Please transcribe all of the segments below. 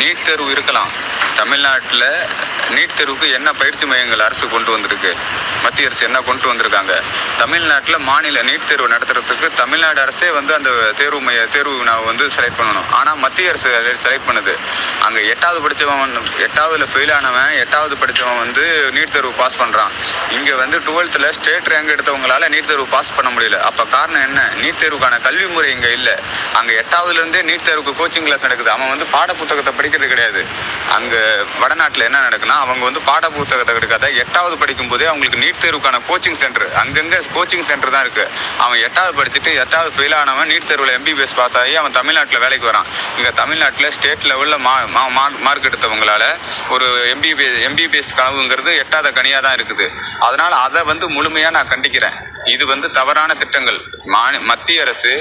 NEET தேர்வு இருக்கலாம். தமிழ்நாட்டில் நீட் தேர்வுக்கு என்ன பயிற்சி மையங்கள் அரசு கொண்டு வந்திருக்கு? மத்திய அரசு என்ன கொண்டு வந்திருக்காங்க? தமிழ்நாட்டில் மாநில நீட் தேர்வு நடத்துறதுக்கு தமிழ்நாடு அரசே வந்து அந்த தேர்வு மைய தேர்வு நான் வந்து செலக்ட் பண்ணணும். ஆனால் மத்திய அரசு செலக்ட் பண்ணுது. அங்கே எட்டாவது படித்தவன் எட்டாவதுல ஃபெயில் ஆனவன் எட்டாவது படித்தவன் வந்து நீட் தேர்வு பாஸ் பண்ணுறான் இங்கே வந்து டுவெல்த்தில் ஸ்டேட் ரேங்க் எடுத்தவங்களால நீட் தேர்வு பாஸ் பண்ண முடியல. அப்போ காரணம் என்ன? நீட் தேர்வுக்கான கல்வி முறை இங்கே இல்லை. அங்கே எட்டாவதுலேருந்தே நீட் தேர்வுக்கு கோச்சிங் கிளாஸ் நடக்குது. அவன் வந்து பாட புத்தகத்தை படிக்கிறது கிடையாது. அங்கே வடநாட்டில் என்ன நடக்குன்னா அவங்க வந்து பாட புத்தகத்தை எடுக்காத எட்டாவது படிக்கும் போதே அவங்களுக்கு நீட் தேர்வுக்கான கோச்சிங் சென்டர் அங்கங்கே கோச்சிங் சென்டர் தான் இருக்கு. அவன் எட்டாவது படிச்சுட்டு எட்டாவது ஃபெயில் ஆனவன் நீட் தேர்வில் எம்பிபிஎஸ் பாஸ் ஆகி அவன் தமிழ்நாட்டில் வேலைக்கு வரான். இங்கே தமிழ்நாட்டில் ஸ்டேட் லெவலில் மா மார்க் எடுத்தவங்களால ஒரு எம்பிபிஎஸ் எம்பிபிஎஸ் கனவுங்கிறது எட்டாத கனியாக தான் இருக்குது. அதனால் அதை வந்து முழுமையாக நான் கண்டிக்கிறேன். இது வந்து தவறான திட்டங்கள். மாநி மத்திய அரசு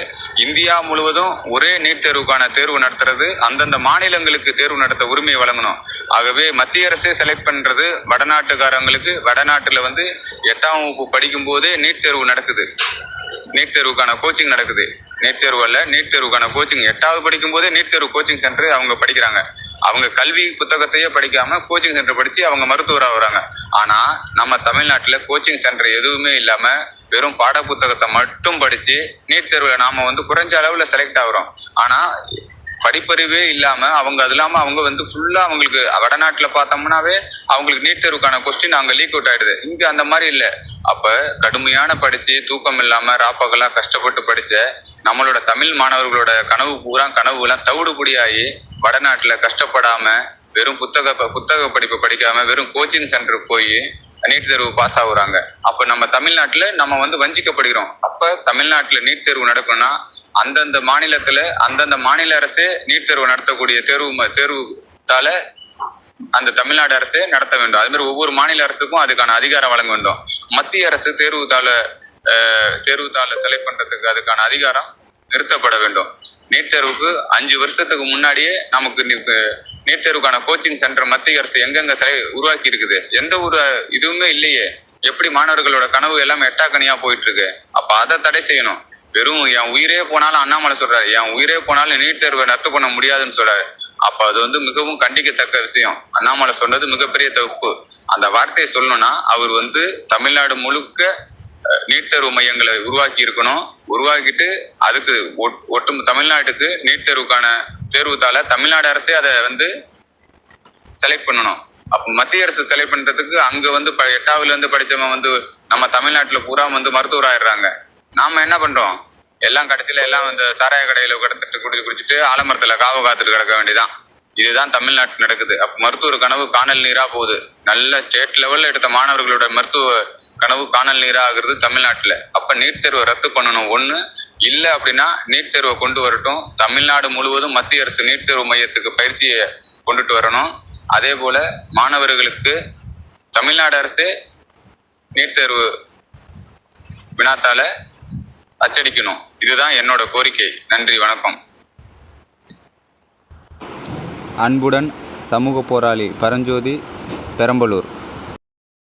இந்தியா முழுவதும் ஒரே நீட் தேர்வுக்கான தேர்வு நடத்துறது அந்தந்த மாநிலங்களுக்கு தேர்வு நடத்த உரிமை வழங்கணும். ஆகவே மத்திய அரசே செலக்ட் பண்றது வடநாட்டுக்காரங்களுக்கு வடநாட்டுல வந்து எட்டாம் வகுப்பு படிக்கும் போதே நீட் தேர்வு நடக்குது. நீட் தேர்வுக்கான கோச்சிங் நடக்குது. நீட் தேர்வு அல்ல நீட் தேர்வுக்கான கோச்சிங் எட்டாவது படிக்கும் போதே நீட் தேர்வு கோச்சிங் சென்டர் அவங்க படிக்கிறாங்க. அவங்க கல்வி புத்தகத்தையே படிக்காம கோச்சிங் சென்டர் படிச்சு அவங்க மருத்துவராக வராங்க ஆனா நம்ம தமிழ்நாட்டுல கோச்சிங் சென்டர் எதுவுமே இல்லாம வெறும் பாட புத்தகத்தை மட்டும் படிச்சு நீட் தேர்வுல நாம வந்து குறைஞ்ச அளவுல செலக்ட் ஆகுறோம். ஆனா படிப்பறிவே இல்லாம அவங்க அது இல்லாம அவங்க வந்து ஃபுல்லா அவங்களுக்கு வடநாட்டுல பார்த்தோம்னாவே அவங்களுக்கு நீட் தேர்வுக்கான கொஸ்டின் அங்க லீக் அவுட் ஆயிடுது. இங்க அந்த மாதிரி இல்ல. அப்ப கடுமையான படிச்சு தூக்கம் இல்லாம ராப்பகலாம் கஷ்டப்பட்டு படிச்ச நம்மளோட தமிழ் மாணவர்களோட கனவு பூரா கனவுலாம் தவிடுபடியாகி வடநாட்டுல கஷ்டப்படாம வெறும் புத்தக புத்தக படிப்பு படிக்காம வெறும் கோச்சிங் சென்டர் போய் நீட் தேர்வு பாஸ் ஆகுறாங்க. அப்ப நம்ம தமிழ்நாட்டுல நம்ம வந்து வஞ்சிக்கப்படுகிறோம். அப்ப தமிழ்நாட்டுல நீட் தேர்வு நடக்கணும்னா அந்தந்த மாநிலத்துல அந்தந்த மாநில அரசே நீட் தேர்வு நடத்தக்கூடிய தேர்வு ம- தேர்வுத்தால அந்த தமிழ்நாடு அரசே நடத்த வேண்டும். அது மாதிரி ஒவ்வொரு மாநில அரசுக்கும் அதுக்கான அதிகாரம் வழங்க வேண்டும். மத்திய அரசு தேர்வுத்தாள தேர்வு தேர்வுத்தாள செலக்ட் பண்றதுக்கு அதுக்கான அதிகாரம் நிறுத்தப்பட வேண்டும். நீட் தேர்வுக்கு அஞ்சு வருஷத்துக்கு முன்னாடியே நமக்கு நீட் தேர்வுக்கான கோச்சிங் சென்டர் மத்திய அரசு எங்கெங்க உருவாக்கி இருக்குது எந்த ஒரு இதுவுமே இல்லையே. எப்படி மாணவர்களோட கனவு எல்லாம் எட்டாக்கனியா போயிட்டு இருக்கு அப்ப அதை தடை செய்யணும். வெறும் என் உயிரே போனாலும் அண்ணாமலை சொல்றாரு. என் உயிரே போனாலும் நீட் தேர்வை ரத்து பண்ண முடியாதுன்னு சொல்றாரு. அப்ப அது வந்து மிகவும் கண்டிக்கத்தக்க விஷயம். அண்ணாமலை சொன்னது மிகப்பெரிய தப்பு அந்த வார்த்தையை சொல்லணும்னா அவர் வந்து தமிழ்நாடு முழுக்க நீட் தேர்வு மையங்களை உருவாக்கி இருக்கணும் உருவாக்கிட்டு அதுக்கு ஒட்- ஒட்டு தமிழ்நாட்டுக்கு நீட் தேர்வுக்கான தேர்வுத்தால தமிழ்நாடு அரசே அதை வந்து செலக்ட் பண்ணணும். அப்போ மத்திய அரசு செலக்ட் பண்றதுக்கு அங்க வந்து ப- எட்டாவதுல இருந்து படிச்சவன் வந்து நம்ம தமிழ்நாட்டுல பூரா வந்து மருத்துவர் ஆயிடுறாங்க. நாம என்ன பண்றோம்? எல்லாம் கடைசியில எல்லாம் வந்து சாராய கடையில கிடந்துட்டு குடி குடிச்சிட்டு ஆலமரத்துல காவு காத்துட்டு கிடக்க வேண்டியதான் இதுதான் தமிழ்நாட்டு நடக்குது. அப்ப மருத்துவர் கனவு காணல் நீரா போகுது. நல்ல ஸ்டேட் லெவல்ல எடுத்த மாணவர்களோட மருத்துவ கனவு காணல் நீரா ஆகுறது தமிழ்நாட்டுல. அப்ப நீட் தேர்வை ரத்து பண்ணணும். ஒண்ணு இல்ல அப்படின்னா நீட் தேர்வை கொண்டு வரட்டும். தமிழ்நாடு முழுவதும் மத்திய அரசு நீட் தேர்வு மையத்துக்கு பயிற்சியை கொண்டுட்டு வரணும். அதே போல மாணவர்களுக்கு தமிழ்நாடு அரசு நீட் தேர்வு வினாத்தால அச்சடிக்கணும். இதுதான் என்னோட கோரிக்கை. நன்றி வணக்கம். அன்புடன் சமூக போராளி பரஞ்சோதி பெரம்பலூர்.